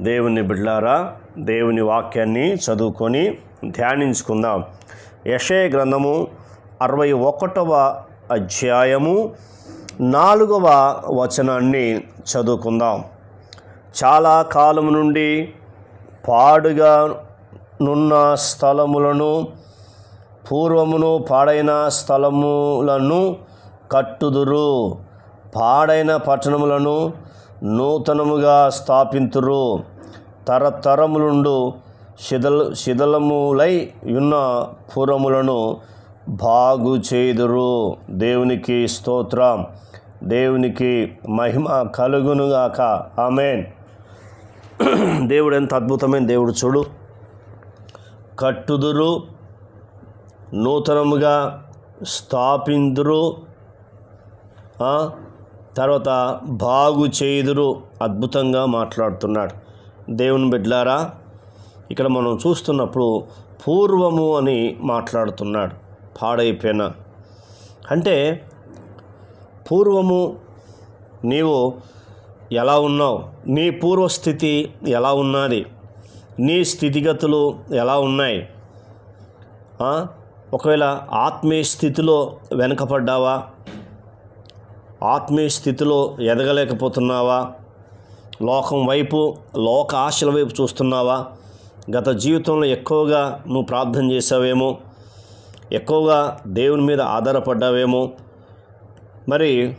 దేవుని బిడ్లారా దేవుని వాక్యాన్ని చదువుకొని ధ్యానించుకుందాం. యషయ గ్రంథము అరవై ఒకటవ అధ్యాయము నాలుగవ వచనాన్ని చదువుకుందాం. చాలా కాలం నుండి పాడుగా నున్న స్థలములను పూర్వమును పాడైన స్థలములను కట్టుదురు. పాడైన పట్టణములను నూతనముగా స్థాపింతురు. తరతరములుండు శిథల శిథలములై ఉన్న పురములను బాగు చేదురు. దేవునికి స్తోత్రం. దేవునికి మహిమ కలుగునుగాక. ఆమెన్. దేవుడు ఎంత అద్భుతమైన దేవుడు చూడు. కట్టుదురు నూతనముగా స్థాపిందురు తర్వాత బాగు చేదురు అద్భుతంగా మాట్లాడుతున్నాడు. దేవుని బిడ్లారా ఇక్కడ మనం చూస్తున్నప్పుడు పూర్వము అని మాట్లాడుతున్నాడు పాడైపోయిన. అంటే పూర్వము నీవు ఎలా ఉన్నావు? నీ పూర్వస్థితి ఎలా ఉన్నది? నీ స్థితిగతులు ఎలా ఉన్నాయి? ఒకవేళ ఆత్మీయ స్థితిలో వెనకపడ్డావా ఆత్మీయ స్థితిలో ఎదగలేకపోతున్నావా? లోకం వైపు లోక ఆశల వైపు చూస్తున్నావా? గత జీవితంలో ఎక్కువగా నువ్వు ప్రార్థన చేసావేమో ఎక్కువగా దేవుని మీద ఆధారపడ్డావేమో? మరి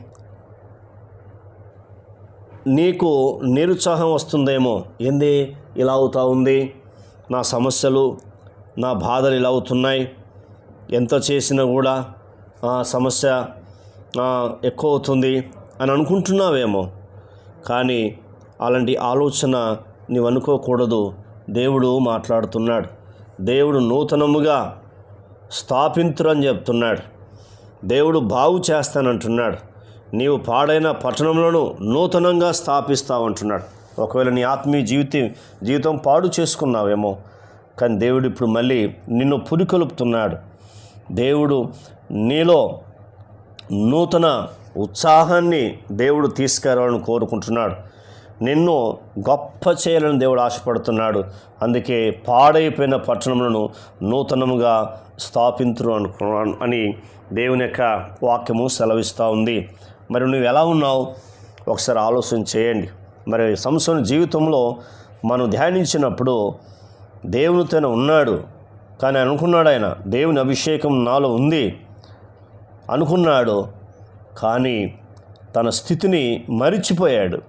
నీకు నిరుత్సాహం వస్తుందేమో? ఏంది? ఇలా అవుతా ఉంది. నా సమస్యలు నా బాధలు ఇలా అవుతున్నాయి. ఎంత చేసినా కూడా సమస్య ఎక్కువ అవుతుంది అని అనుకుంటున్నావేమో. కానీ అలాంటి ఆలోచన నీవు అనుకోకూడదు. దేవుడు మాట్లాడుతున్నాడు. దేవుడు నూతనముగా స్థాపింతురని చెప్తున్నాడు. దేవుడు బాగు చేస్తానంటున్నాడు. నీవు పాడైన పట్టణంలోనూ నూతనంగా స్థాపిస్తావంటున్నాడు ఒకవేళ నీ ఆత్మీయ జీవితం జీవితం పాడు చేసుకున్నావేమో. కానీ దేవుడు ఇప్పుడు మళ్ళీ నిన్ను పురికొలుపుతున్నాడు. దేవుడు నీలో నూతన ఉత్సాహాన్ని దేవుడు తీసుకురావాలని కోరుకుంటున్నాడు. నిన్ను గొప్ప చేయాలని దేవుడు ఆశపడుతున్నాడు. అందుకే పాడైపోయిన పట్టణములను నూతనముగా స్థాపింతురు అనుకు అని దేవుని యొక్క వాక్యము సెలవిస్తూ ఉంది. మరి నువ్వు ఎలా ఉన్నావు? ఒకసారి ఆలోచన చేయండి. మరి సంవత్సరం జీవితంలో మనం ధ్యానించినప్పుడు దేవునితోనే ఉన్నాడు. కానీ అనుకున్నాడు ఆయన దేవుని అభిషేకం నాలో ఉంది. అనుకున్నాడు. కానీ తన స్థితిని మరిచిపోయాడు.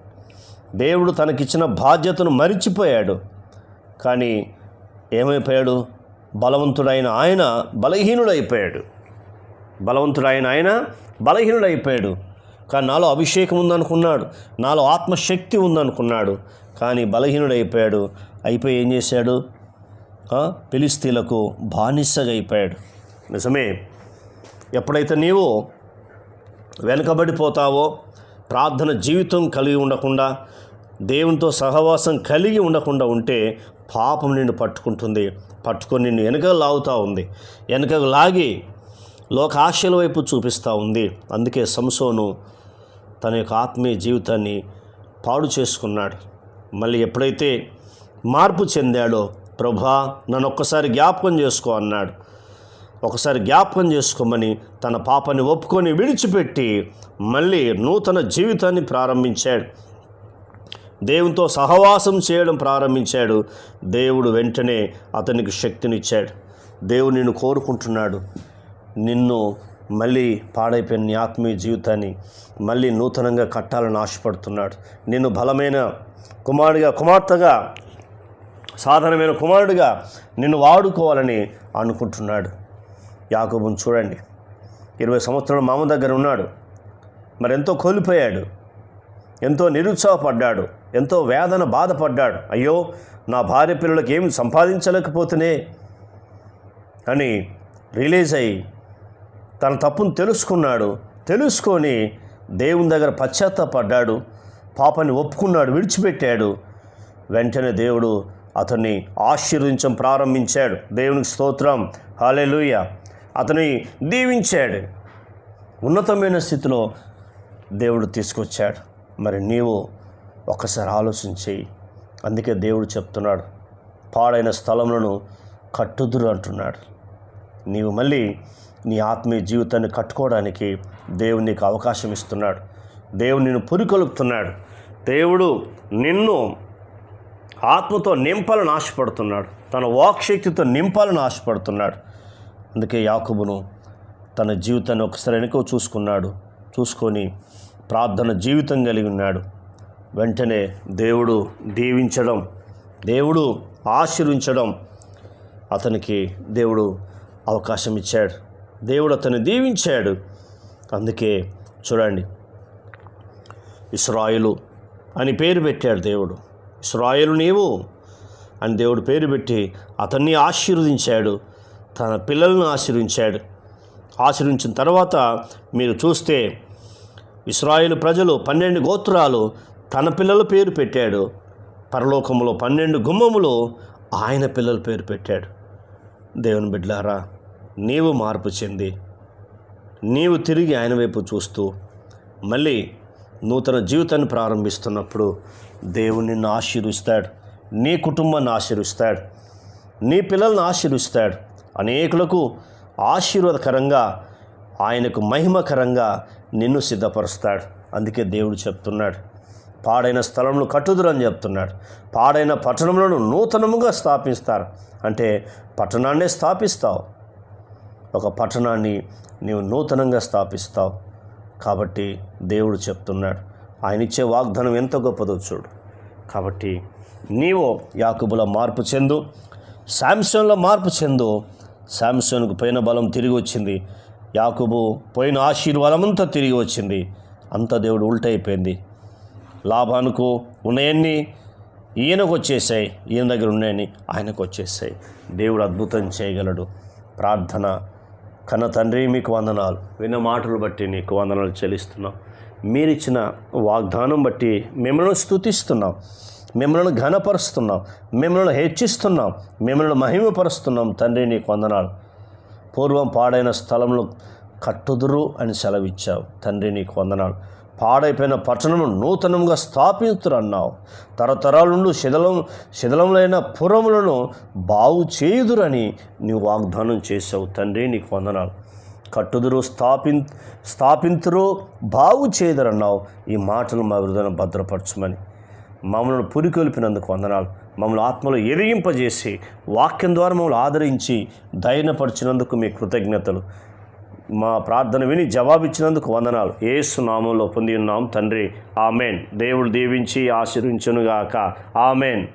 దేవుడు తనకిచ్చిన బాధ్యతను మరిచిపోయాడు. కానీ ఏమైపోయాడు? బలవంతుడైన ఆయన బలహీనుడైపోయాడు. బలవంతుడైన ఆయన బలహీనుడైపోయాడు. కానీ నాలో అభిషేకం ఉందనుకున్నాడు. నాలో ఆత్మశక్తి ఉందనుకున్నాడు. కానీ బలహీనుడైపోయాడు. అయిపోయి ఏం చేశాడు? పిలిస్తీలకు బానిసగా అయిపోయాడు. నిజమే. ఎప్పుడైతే నీవు వెనుకబడిపోతావో ప్రార్థన జీవితం కలిగి ఉండకుండా దేవునితో సహవాసం కలిగి ఉండకుండా ఉంటే పాపం నిన్ను పట్టుకుంటుంది. పట్టుకొని నిన్ను వెనుక లాగుతూ ఉంది. వెనుకకు లాగి లోకాశల వైపు చూపిస్తూ ఉంది. అందుకే సంసోను తన యొక్క ఆత్మీయ జీవితాన్ని పాడు చేసుకున్నాడు. మళ్ళీ ఎప్పుడైతే మార్పు చెందాడో ప్రభా నన్ను ఒక్కసారి జ్ఞాపకం చేసుకో అన్నాడు. ఒకసారి జ్ఞాపకం చేసుకోమని తన పాపని ఒప్పుకొని విడిచిపెట్టి మళ్ళీ నూతన జీవితాన్ని ప్రారంభించాడు. దేవునితో సహవాసం చేయడం ప్రారంభించాడు. దేవుడు వెంటనే అతనికి శక్తినిచ్చాడు. దేవుడు నిన్ను కోరుకుంటున్నాడు. నిన్ను మళ్ళీ పాడైపోయిన నీ ఆత్మీయ జీవితాన్ని మళ్ళీ నూతనంగా కట్టాలని ఆశపడుతున్నాడు. నిన్ను బలమైన కుమారుడిగా కుమార్తెగా సాధారణమైన కుమారుడిగా నిన్ను వాడుకోవాలని అనుకుంటున్నాడు. యాకోబుని చూడండి. ఇరవై సంవత్సరాలు మామ దగ్గర ఉన్నాడు. మరి ఎంతో కోల్పోయాడు. ఎంతో నిరుత్సాహపడ్డాడు. ఎంతో వేదన బాధపడ్డాడు. అయ్యో నా భార్య పిల్లలకి ఏమి సంపాదించలేకపోతేనే? అని రిలీజ్ అయ్యి తన తప్పును తెలుసుకున్నాడు. తెలుసుకొని దేవుని దగ్గర పశ్చాత్తాపడ్డాడు. పాపని ఒప్పుకున్నాడు. విడిచిపెట్టాడు. వెంటనే దేవుడు అతన్ని ఆశీర్వదించడం ప్రారంభించాడు. దేవునికి స్తోత్రం. హాలెలూయ అతని దీవించాడు. ఉన్నతమైన స్థితిలో దేవుడు తీసుకొచ్చాడు. మరి నీవు ఒక్కసారి ఆలోచన అందుకే దేవుడు చెప్తున్నాడు పాడైన స్థలములను కట్టుదురు అంటున్నాడు. నీవు మళ్ళీ నీ ఆత్మీయ జీవితాన్ని కట్టుకోవడానికి దేవుడు నీకు అవకాశం ఇస్తున్నాడు. దేవుడు నిన్ను పురికొలుపుతున్నాడు. దేవుడు నిన్ను ఆత్మతో నింపాలని ఆశపడుతున్నాడు. తన వాక్శక్తితో నింపాలని ఆశపడుతున్నాడు. అందుకే యాకుబును తన జీవితాన్ని ఒకసారి వెనుక చూసుకున్నాడు. చూసుకొని ప్రార్థన జీవితం కలిగి ఉన్నాడు. వెంటనే దేవుడు దీవించడం దేవుడు ఆశీర్వించడం అతనికి దేవుడు అవకాశం ఇచ్చాడు. దేవుడు అతన్ని దీవించాడు. అందుకే చూడండి ఇస్రాయిలు అని పేరు పెట్టాడు దేవుడు. ఇస్రాయిలు నీవు అని దేవుడు పేరు పెట్టి అతన్ని ఆశీర్వదించాడు. తన పిల్లలను ఆశీర్వించాడు. ఆశీర్వించిన తర్వాత మీరు చూస్తే ఇస్రాయేల్ ప్రజలు పన్నెండు గోత్రాలు తన పిల్లల పేరు పెట్టాడు. పరలోకములో పన్నెండు గుమ్మములు ఆయన పిల్లల పేరు పెట్టాడు. దేవుని బిడ్లారా నీవు మార్పు చెంది. నీవు తిరిగి ఆయన వైపు చూస్తూ మళ్ళీ నూతన జీవితాన్ని ప్రారంభిస్తున్నప్పుడు దేవుడు నిన్ను ఆశీర్విస్తాడు. నీ కుటుంబాన్ని ఆశీర్విస్తాడు. నీ పిల్లల్ని ఆశీర్విస్తాడు. అనేకులకు ఆశీర్వాదకరంగా ఆయనకు మహిమకరంగా నిన్ను సిద్ధపరుస్తాడు. అందుకే దేవుడు చెప్తున్నాడు పాడైన స్థలంలో కట్టుదురని చెప్తున్నాడు. పాడైన పట్టణములను నూతనముగా స్థాపిస్తారు. అంటే పట్టణాన్నే స్థాపిస్తావు. ఒక పట్టణాన్ని నీవు నూతనంగా స్థాపిస్తావు. కాబట్టి దేవుడు చెప్తున్నాడు ఆయన ఇచ్చే వాగ్దానం ఎంత గొప్పదో చూడు. కాబట్టి నీవు యాకుబుల మార్పు చెందు శాంసంలో మార్పు చెందు శాంసన్కు పోయిన బలం తిరిగి వచ్చింది. యాకుబు పోయిన ఆశీర్వాదం అంతా తిరిగి వచ్చింది. అంత దేవుడు ఉల్టైపోయింది. లాభానికి ఉన్నాయన్నీ ఈయనకు వచ్చేసాయి ఈయన దగ్గర ఉన్నాయని ఆయనకు వచ్చేసాయి దేవుడు అద్భుతం చేయగలడు. ప్రార్థన కన్న తండ్రి మీకు వందనాలు. విన్న మాటలు బట్టి నీకు వందనాలు చెల్లిస్తున్నాం. మీరిచ్చిన వాగ్దానం బట్టి మిమ్మల్ని స్తుతిస్తున్నాం. మిమ్మల్ని ఘనపరుస్తున్నాం మిమ్మల్ని హెచ్చిస్తున్నాం మిమ్మల్ని మహిమపరుస్తున్నాం. తండ్రి నీకు వందనాలు. పూర్వం పాడైన స్థలంలో కట్టుదురు అని సెలవిచ్చావు. తండ్రి నీకు వందనాలు. పాడైపోయిన పట్టణము నూతనంగా స్థాపించురు అన్నావు తరతరాల నుండి శిథలం శిథలములైన పురములను బాగు చేయుదురని నీవు వాగ్దానం చేసావు తండ్రి నీకు వందనాలు. కట్టుదురు స్థాపిం స్థాపింతురు బాగు చేయుదురన్నావు. ఈ మాటలు మా హృదయం భద్రపరచమని. మమ్మల్ని పురికొల్పినందుకు వందనాలు. మమ్మల్ని ఆత్మలో ఎరిగింపజేసి వాక్యం ద్వారా మమ్మల్ని ఆదరించి ధైర్యపరిచినందుకు మీ కృతజ్ఞతలు. మా ప్రార్థన విని జవాబిచ్చినందుకు వందనాలు. ఏసు నామంలో పొంది ఉన్నాం తండ్రి. ఆమెన్. దేవుడు దీవించి ఆశీర్వించునుగాక. ఆమెన్.